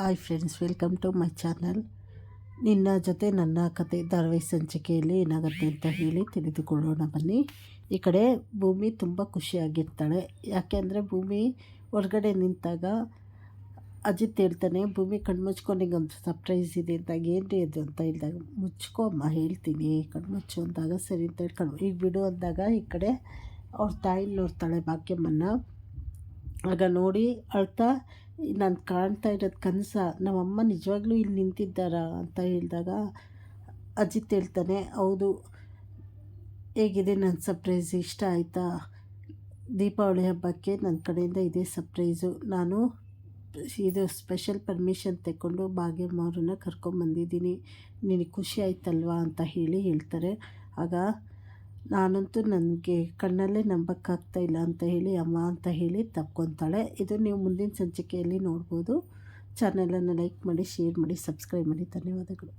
Hi friends, welcome to my channel. ನಿನ್ನ ಜೊತೆ ನನ್ನ ಕತೆ ಧಾರಾವಾಹಿ ಸಂಚಿಕೆಯಲ್ಲಿ ಏನಾಗುತ್ತೆ ಅಂತ ಹೇಳಿ ತಿಳಿದುಕೊಳ್ಳೋಣ ಬನ್ನಿ. ಈ ಕಡೆ ಭೂಮಿ ತುಂಬ ಖುಷಿಯಾಗಿರ್ತಾಳೆ. ಯಾಕೆ ಅಂದರೆ ಭೂಮಿ ಹೊರಗಡೆ ನಿಂತಾಗ ಅಜಿತ್ ಹೇಳ್ತಾನೆ, ಭೂಮಿ ಕಣ್ಮುಚ್ಕೊಂಡು ಒಂದು ಸರ್ಪ್ರೈಸ್ ಇದೆ ಅಂದಾಗ ಏನು ರೀ ಅದು ಅಂತ ಹೇಳಿದಾಗ, ಮುಚ್ಕೋ ಅಮ್ಮ, ಹೇಳ್ತೀನಿ. ಕಣ್ಮುಚ್ಚು ಅಂದಾಗ ಸರಿ ಅಂತ ಹೇಳಿ ಈಗ ಬಿಡು ಅಂದಾಗ ಈ ಕಡೆ ಅವ್ರ ತಾಯಿ ನೋಡ್ತಾಳೆ ಭಾಗ್ಯಮ್ಮನ್ನ. ಆಗ ನೋಡಿ ಅಳ್ತಾ ನಾನು ಕಾಣ್ತಾ ಇರೋದು ಕನಸ ನಮ್ಮಮ್ಮ ನಿಜವಾಗ್ಲೂ ಇಲ್ಲಿ ನಿಂತಿದ್ದಾರಾ ಅಂತ ಹೇಳಿದಾಗ ಅಜಿತ್ ಹೇಳ್ತಾನೆ, ಹೌದು, ಹೇಗಿದೆ ನನ್ನ ಸರ್ಪ್ರೈಸ್ ಇಷ್ಟ ಆಯಿತಾ? ದೀಪಾವಳಿ ಹಬ್ಬಕ್ಕೆ ನನ್ನ ಕಡೆಯಿಂದ ಇದೇ ಸರ್ಪ್ರೈಸು ನಾನು ಇದು ಸ್ಪೆಷಲ್ ಪರ್ಮಿಷನ್ ತೆಕ್ಕೊಂಡು ಭಾಗ್ಯಮ್ಮವ್ರನ್ನ ಕರ್ಕೊಂಬಂದಿದ್ದೀನಿ. ನಿನಗೆ ಖುಷಿ ಆಯ್ತಲ್ವಾ? ಅಂತ ಹೇಳಿ ಹೇಳ್ತಾರೆ. ಆಗ ನಾನಂತೂ ನನಗೆ ಕಣ್ಣಲ್ಲೇ ನಂಬಕ್ಕಾಗ್ತಾ ಇಲ್ಲ ಅಂತ ಹೇಳಿ, ಅಮ್ಮ ಅಂತ ಹೇಳಿ ತಪ್ಕೊತಾಳೆ. ಇದು ನೀವು ಮುಂದಿನ ಸಂಚಿಕೆಯಲ್ಲಿ ನೋಡ್ಬೋದು. ಚಾನೆಲನ್ನು ಲೈಕ್ ಮಾಡಿ ಶೇರ್ ಮಾಡಿ ಸಬ್ಸ್ಕ್ರೈಬ್ ಮಾಡಿ. ಧನ್ಯವಾದಗಳು.